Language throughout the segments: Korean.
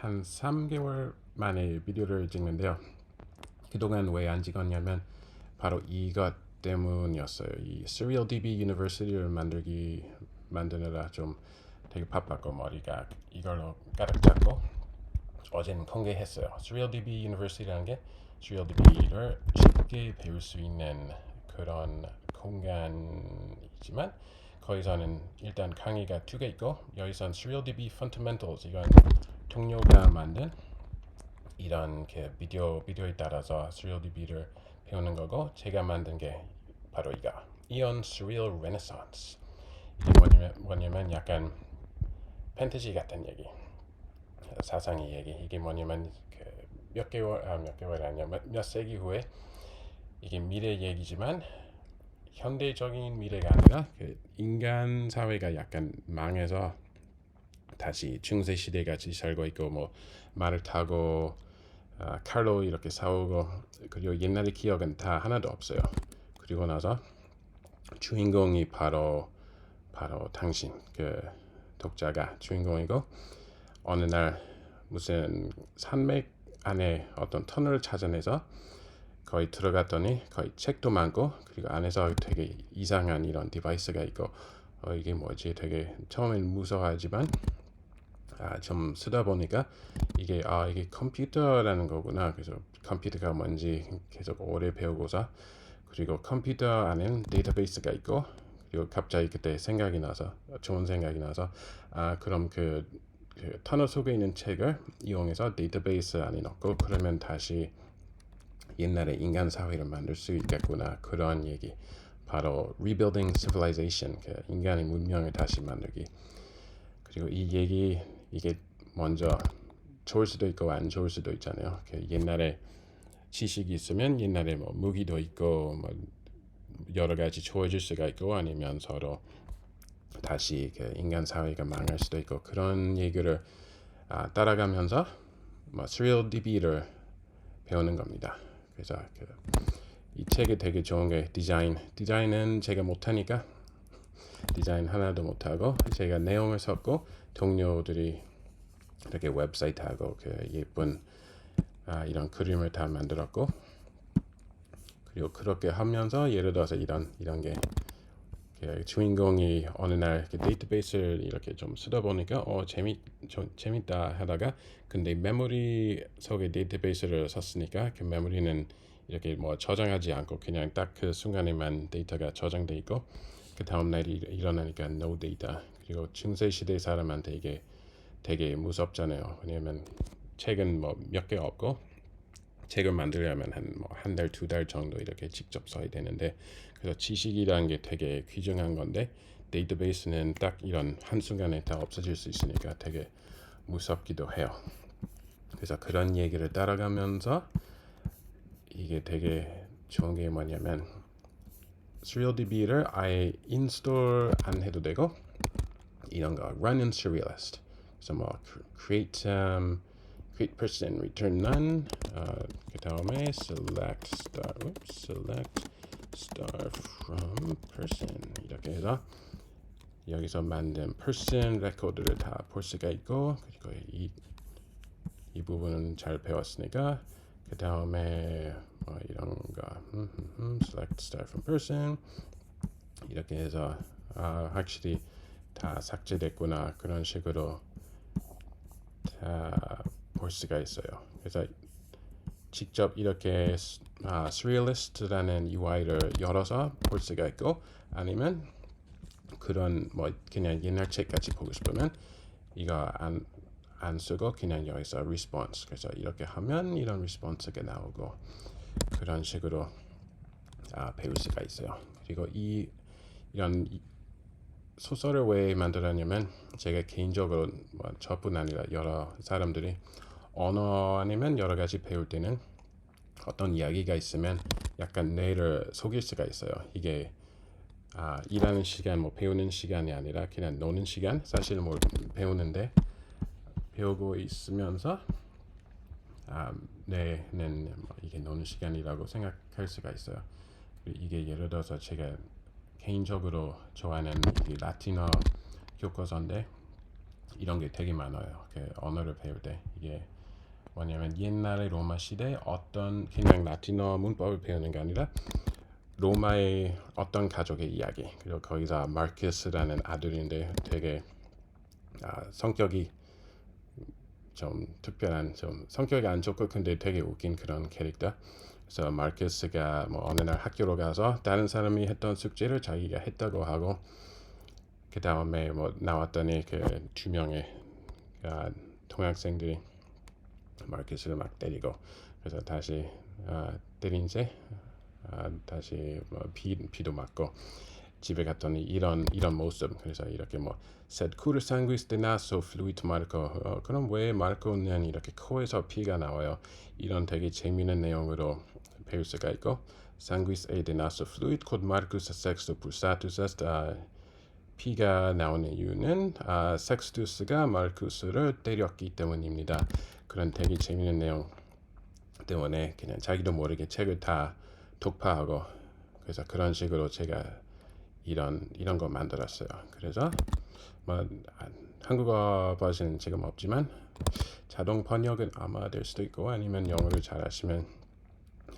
한 3개월 만에 비디오를 찍는데요. 그동안 왜 안 찍었냐면 바로 이것 때문이었어요. 이 SerialDB University를 만들기 만드느라 좀 되게 바빴고 머리가 이걸로 가득 찼고 어제는 공개했어요. SerialDB University라는 게 SerialDB를 쉽게 배울 수 있는 그런 공간이지만 거기서는 일단 강의가 두 개 있고 여기선 SerialDB Fundamentals 이건 동료가 만든 이런 그 비디오 비디오에 따라서 SerialDB를 배우는 거고 제가 만든 게 바로 이거. Eon Serial Renaissance. 이게 뭐냐면, 뭐냐면 약간 팬티지 같은 얘기. 사상의 얘기. 이게 뭐냐면 그 몇 개월 아 몇 개월 아니야. 몇, 몇 세기 후에 이게 미래 얘기지만 현대적인 미래가 아니라 그 인간 사회가 약간 망해서 다시 중세 시대 같이 살고 있고 뭐 말을 타고 아, 칼로 이렇게 싸우고 그리고 옛날의 기억은 다 하나도 없어요. 그리고 나서 주인공이 바로 바로 당신 그 독자가 주인공이고 어느 날 무슨 산맥 안에 어떤 터널을 찾아내서 거기 들어갔더니 거기 책도 많고 그리고 안에서 되게 이상한 이런 디바이스가 있고 어, 이게 뭐지 되게 처음엔 무서워하지만 아, 좀 쓰다 보니까 이게 아 이게 컴퓨터라는 거구나. 그래서 컴퓨터가 뭔지 계속 오래 배우고서 그리고 컴퓨터 안에는 데이터베이스가 있고 그리고 갑자기 그때 생각이 나서 좋은 생각이 나서 아 그럼 그, 그 터널 속에 있는 책을 이용해서 데이터베이스 안에 넣고 그러면 다시 옛날에 인간 사회를 만들 수 있겠구나. 그런 얘기. 바로 rebuilding civilization 그 인간의 문명을 다시 만들기. 그리고 이 얘기 이게 먼저 좋을 수도 있고 안 좋을 수도 있잖아요. 그 옛날에 지식이 있으면 옛날에 뭐 무기도 있고 뭐 여러 가지 좋아질 수가 있고 아니면 서로 다시 그 인간 사회가 망할 수도 있고 그런 얘기를 아, 따라가면서 뭐 SerialDB를 배우는 겁니다. 그래서 그, 이 책이 되게 좋은 게 디자인 디자인은 제가 못하니까 디자인 하나도 못하고 제가 내용을 썼고 동료들이 이렇게 웹사이트하고 그 예쁜 아, 이런 그림을 다 만들었고 그리고 그렇게 하면서 예를 들어서 이런 이런 게그 주인공이 어느 날그 데이터베이스를 이렇게 좀 쓰다 보니까 어 재미 좀 재밌다 하다가 근데 메모리 속에 데이터베이스를 썼으니까 그 메모리는 이렇게 뭐 저장하지 않고 그냥 딱 그 순간에만 데이터가 저장돼 있고 그 다음 날이 일어나니까 no 데이터 그리고 중세 시대 사람한테 이게 되게 무섭잖아요. 왜냐면 책은 뭐 몇 개 없고 책을 만들려면 한 뭐 한 달 두 달 정도 이렇게 직접 써야 되는데 그래서 지식이라는 게 되게 귀중한 건데 데이터베이스는 딱 이런 한 순간에 다 없어질 수 있으니까 되게 무섭기도 해요. 그래서 그런 얘기를 따라가면서 이게 되게 좋은 게 뭐냐면 SerialDB를 아예 인스톨 안 해도 되고 이런 거 run in Serialist 그래서 뭐 create um, create person return none 어, 그 다음에 select star oops, select star from person 이렇게 해서 여기서 만든 person 레코드를 다 볼 수가 있고 그리고 이, 이 부분은 잘 배웠으니까 그 다음에 뭐 이런 거 음, 음, 음, select star from person. 이렇게 해서 아, 확실히 다 삭제됐구나. 그런 식으로 다 볼 수가 있어요. 그래서 직접 이렇게 아, Surrealist라는 UI를 열어서 볼 수가 있고 아니면 그런 뭐 그냥 옛날 책 같이 보고 싶으면 이거 안, 안 쓰고 그냥 여기서 response. 그래서 이렇게 하면 이런 response가 나오고 그런 식으로 아, 배울 수가 있어요. 그리고 이 이런 소설을 왜 만들었냐면 제가 개인적으로 뭐 저뿐 아니라 여러 사람들이 언어 아니면 여러 가지 배울 때는 어떤 이야기가 있으면 약간 뇌를 속일 수가 있어요. 이게 아, 일하는 시간, 뭐 배우는 시간이 아니라 그냥 노는 시간. 사실 뭘 배우는데 배우고 있으면서 아, 뇌는 뭐 이게 노는 시간이라고 생각할 수가 있어요. 이게 예를 들어서 제가 개인적으로 좋아하는 이 라틴어 교과서인데 이런 게 되게 많아요. 그 언어를 배울 때 이게 뭐냐면 옛날의 로마 시대 어떤 그냥 라틴어 문법을 배우는 게 아니라 로마의 어떤 가족의 이야기 그리고 거기서 마르크스라는 아들인데 되게 아, 성격이 좀 특별한 좀 성격이 안 좋고 근데 되게 웃긴 그런 캐릭터. 그래서 마르크스가 뭐 어느 날 학교로 가서 다른 사람이 했던 숙제를 자기가 했다고 하고 그 다음에 뭐 나왔더니 그 두 명의 아, 동학생들이 마르크스를 막 때리고 그래서 다시 아, 때린 채 아, 다시 뭐 비, 비도 맞고 집에 갔더니 이런 이런 모습. 그래서 이렇게 뭐 sed cur sanguis de naso fluit Marco. 어, 그럼 왜 마르코는 이렇게 코에서 피가 나와요? 이런 되게 재미있는 내용으로 배울 수가 있고 sanguis e de naso fluit quod Marcus sexto pulsatus est. 아, 피가 나오는 이유는 아, 섹스투스가 마르쿠스를 때렸기 때문입니다. 그런 되게 재미있는 내용 때문에 그냥 자기도 모르게 책을 다 독파하고 그래서 그런 식으로 제가 이런 이런 거 만들었어요. 그래서 뭐 아, 한국어 버전 지금 없지만 자동 번역은 아마 될 수도 있고 아니면 영어를 잘하시면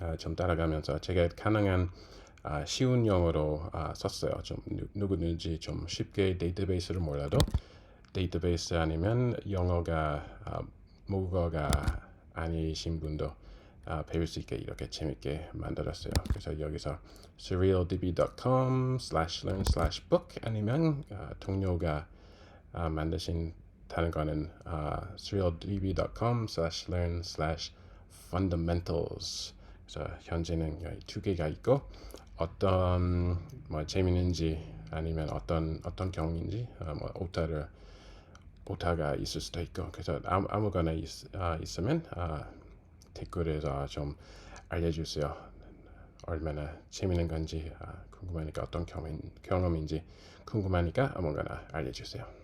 아, 좀 따라가면서 제가 가능한 아, 쉬운 영어로 아, 썼어요. 좀 누, 누구든지 좀 쉽게 데이터베이스를 몰라도 데이터베이스 아니면 영어가 아, 모국어가 아니신 분도 아, 배울 수 있게 이렇게 재밌게 만들었어요. 그래서 여기서 surrealdb.com slash learn slash book 아니면 아, 동료가 아, 만드신 다른 거는 아, surrealdb.com slash learn slash fundamentals 그래서 현재는 두 개가 있고 어떤 뭐 재밌는지 아니면 어떤 어떤 경우인지 아, 뭐 오타를 오타가 있을 수도 있고 그래서 아무, 아무거나 있, 아, 있으면 아, 댓글에서 좀 알려주세요. 얼마나 재밌는 건지 아, 궁금하니까 어떤 경험, 경험인지 궁금하니까 아무거나 알려주세요.